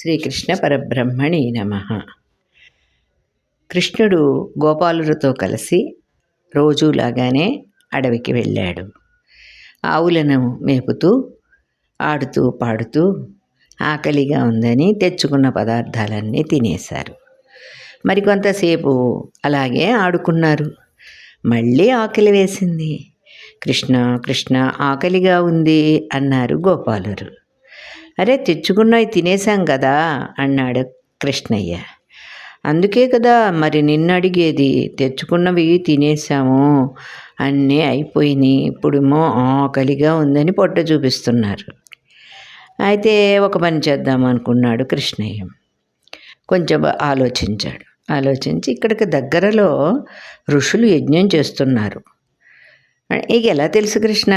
శ్రీకృష్ణ పరబ్రహ్మణి నమ. కృష్ణుడు గోపాలుడితో కలిసి రోజులాగానే అడవికి వెళ్ళాడు. ఆవులను మేపుతూ ఆడుతూ పాడుతూ ఆకలిగా ఉందని తెచ్చుకున్న పదార్థాలన్నీ తినేశారు. మరికొంతసేపు అలాగే ఆడుకున్నారు. మళ్ళీ ఆకలి వేసింది. కృష్ణ కృష్ణ ఆకలిగా ఉంది అన్నారు గోపాలురు అరే తెచ్చుకున్నవి తినేశాం కదా అన్నాడు కృష్ణయ్య. అందుకే కదా మరి నిన్ను అడిగేది తెచ్చుకున్నవి తినేసాము అన్నీ అయిపోయినాయి ఇప్పుడేమో ఆకలిగా ఉందని పొట్ట చూపిస్తున్నారు. అయితే ఒక పని చేద్దాం అనుకున్నాడు కృష్ణయ్య. కొంచెం ఆలోచించాడు. ఆలోచించి ఇక్కడికి దగ్గరలో ఋషులు యజ్ఞం చేస్తున్నారు. నీకు ఎలా తెలుసు కృష్ణ?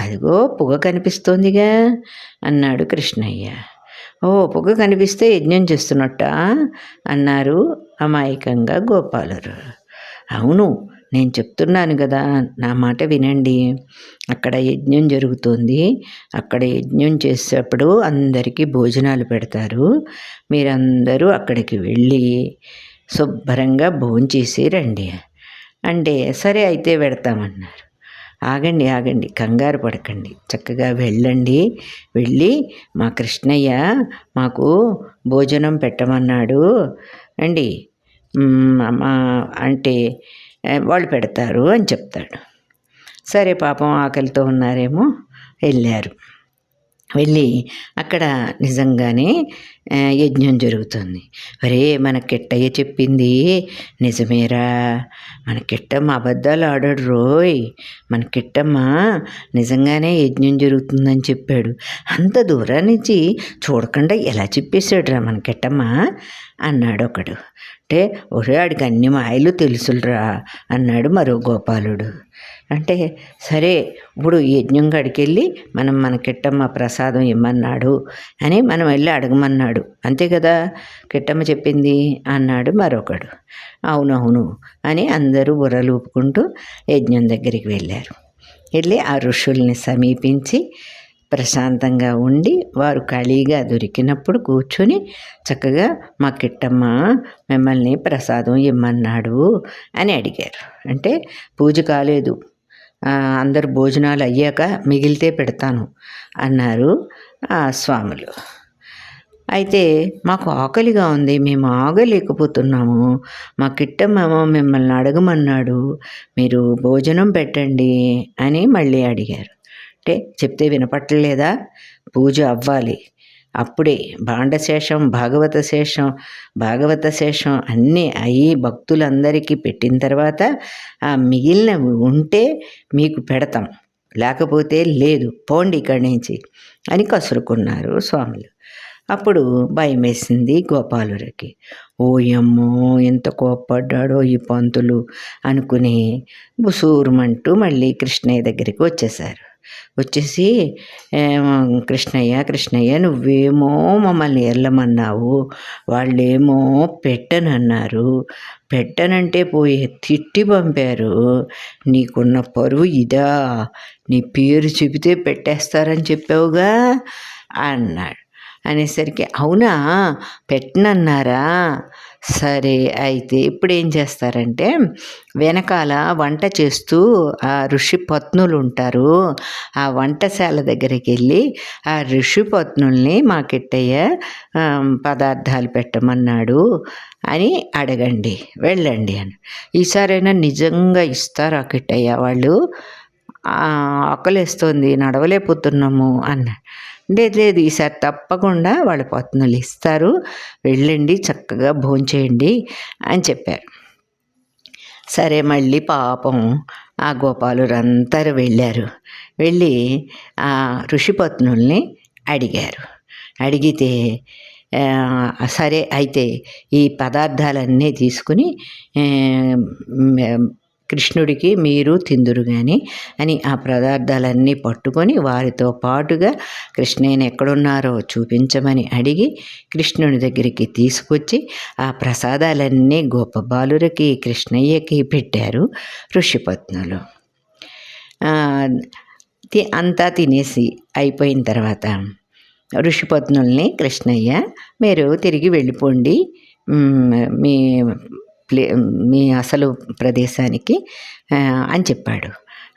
అదిగో పొగ కనిపిస్తోందిగా అన్నాడు కృష్ణయ్య. ఓ పొగ కనిపిస్తే యజ్ఞం చేస్తున్నట్ట? అన్నారు అమాయకంగా గోపాలరు అవును నేను చెప్తున్నాను కదా నా మాట వినండి. అక్కడ యజ్ఞం జరుగుతుంది. అక్కడ యజ్ఞం చేసేటప్పుడు అందరికీ భోజనాలు పెడతారు. మీరందరూ అక్కడికి వెళ్ళి శుభ్రంగా భోంచేసి రండి. అంటే సరే అయితే పెడతామన్నారు. ఆగండి ఆగండి. కంగారు పడకండి. చక్కగా వెళ్ళండి. వెళ్ళి మా కృష్ణయ్య మాకు భోజనం పెట్టమన్నాడు. అండి మా అంటే వాళ్ళు పెడతారు అని చెప్తాడు. సరే పాపం ఆకలితో ఉన్నారేమో వెళ్ళారు. వెళ్ళి అక్కడ నిజంగానే యజ్ఞం జరుగుతుంది. అరే మన కిట్టయ్య చెప్పింది? నిజమేరా? మన కిట్టమ్మ అబద్ధాలు ఆడాడు రోయ్. మన కిట్టమ్మ నిజంగానే యజ్ఞం జరుగుతుందని చెప్పాడు. అంత దూరం నుంచి చూడకుండా ఎలా చెప్పేశాడు రా మన కిట్టమ్మ అన్నాడు ఒకడు అంటే ఒరే ఆడికి అన్ని మాయలు తెలుసులరా అన్నాడు మరో గోపాలుడు. అంటే సరే ఇప్పుడు యజ్ఞం కాడికి మనం మన కిట్టమ్మ ప్రసాదం ఇమ్మన్నాడు అని మనం వెళ్ళి అడగమన్నాడు. అంతే కదా కిట్టమ్మ చెప్పింది అన్నాడు మరొకడు. అవునవును అని అందరూ బుర్రలు ఊపుకుంటూ యజ్ఞం దగ్గరికి వెళ్ళారు. వెళ్ళి ఆ ఋషుల్ని సమీపించి ప్రశాంతంగా ఉండి వారు ఖాళీగా దొరికినప్పుడు కూర్చొని చక్కగా మా కిట్టమ్మ మిమ్మల్ని ప్రసాదం ఇమ్మన్నాడు అని అడిగారు. అంటే పూజ కాలేదు. అందరు భోజనాలు అయ్యాక మిగిలితే పెడతాను అన్నారు ఆ స్వాములు. అయితే మాకు ఆకలిగా ఉంది. మేము ఆగలేకపోతున్నాము. మా కిట్టమ్మ మిమ్మల్ని అడగమన్నాడు. మీరు భోజనం పెట్టండి అని మళ్ళీ అడిగారు. అంటే చెప్తే వినపట్టలేదా? పూజ అవ్వాలి. అప్పుడే భాండశేషం భాగవత శేషం భాగవత శేషం అన్నీ అయ్యి భక్తులందరికీ పెట్టిన తర్వాత ఆ మిగిలినవి ఉంటే మీకు పెడతాం. లేకపోతే లేదు పోండి ఇక్కడి నుంచి అని కసురుకున్నారు స్వాములు. అప్పుడు భయం వేసింది గోపాలురికి ఓయమ్మో ఎంత కోప్పడ్డాడో ఈ పంతులు అనుకుని బుసూరుమంటూ మళ్ళీ కృష్ణయ్య దగ్గరికి వచ్చేసారు వచ్చేసి కృష్ణయ్య కృష్ణయ్య నువ్వేమో మమ్మల్ని వెళ్ళమన్నావు వాళ్ళేమో పెట్టనన్నారు. పెట్టనంటే పోయి తిట్టి పంపారు. నీకున్న పరువు ఇదా? నీ పేరు చెబితే పెట్టేస్తారని చెప్పావుగా? అన్నాడు. అనేసరికి అవునా? పెట్టనన్నారా? సరే అయితే ఇప్పుడు ఏం చేస్తారంటే వెనకాల వంట చేస్తూ ఆ ఋషి పత్నులు ఉంటారు ఆ వంటశాల దగ్గరికి వెళ్ళి ఆ ఋషి పత్నుల్ని మా కిట్టయ్య పదార్థాలు పెట్టమన్నాడు అని అడగండి వెళ్ళండి అని. ఈసారైనా నిజంగా ఇస్తారు ఆ కిట్టయ్య వాళ్ళు? ఆకలేస్తోంది నడవలేకపోతున్నాము అన్న లేదు లేదు. ఈసారి తప్పకుండా వాళ్ళ పత్నులు ఇస్తారు. వెళ్ళండి చక్కగా భోంచేయండి అని చెప్పారు. సరే మళ్ళీ పాపం ఆ గోపాలురందరూ వెళ్ళారు. వెళ్ళి ఆ ఋషిపత్నుల్ని అడిగారు. అడిగితే సరే అయితే ఈ పదార్థాలన్నీ తీసుకుని కృష్ణుడికి మీరు తిందురు కానీ అని ఆ పదార్థాలన్నీ పట్టుకొని వారితో పాటుగా కృష్ణయ్యను ఎక్కడున్నారో చూపించమని అడిగి కృష్ణుని దగ్గరికి తీసుకొచ్చి ఆ ప్రసాదాలన్నీ గొప్ప బాలురకి కృష్ణయ్యకి పెట్టారు ఋషిపత్నులు. అంతా తినేసి అయిపోయిన తర్వాత ఋషిపత్నుల్ని కృష్ణయ్య మీరు తిరిగి వెళ్ళిపోండి. మీ ప్లే మీ అసలు ప్రదేశానికి అని చెప్పాడు.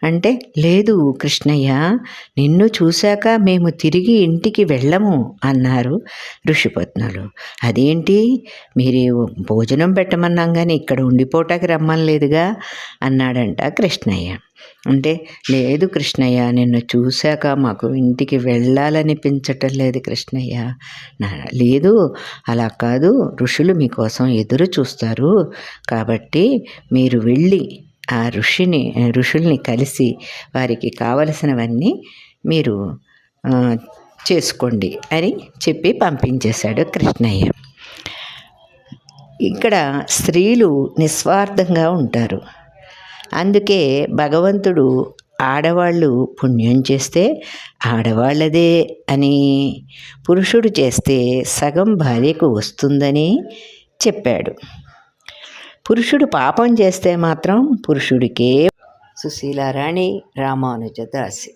అంటే లేదు కృష్ణయ్య నిన్ను చూశాక మేము తిరిగి ఇంటికి వెళ్ళము అన్నారు ఋషిపత్నులు. అదేంటి? మీరు భోజనం పెట్టమన్నాం కానీ ఇక్కడ ఉండిపోటానికి రమ్మనలేదుగా అన్నాడంట కృష్ణయ్య. అంటే లేదు కృష్ణయ్య నిన్ను చూశాక మాకు ఇంటికి వెళ్ళాలనిపించటం లేదు కృష్ణయ్య. నా- లేదు అలా కాదు. ఋషులు మీకోసం ఎదురు చూస్తారు. కాబట్టి మీరు వెళ్ళి ఆ ఋషిని ఋషుల్ని కలిసి వారికి కావలసినవన్నీ మీరు చేసుకోండి అని చెప్పి పంపించేశాడు కృష్ణయ్య. ఇక్కడ స్త్రీలు నిస్వార్థంగా ఉంటారు. అందుకే భగవంతుడు ఆడవాళ్ళు పుణ్యం చేస్తే ఆడవాళ్ళదే అని పురుషుడు చేస్తే సగం భార్యకు వస్తుందని చెప్పాడు. పురుషుడు పాపం చేస్తే మాత్రం పురుషుడికే. సుశీలారాణి రామానుజదాసి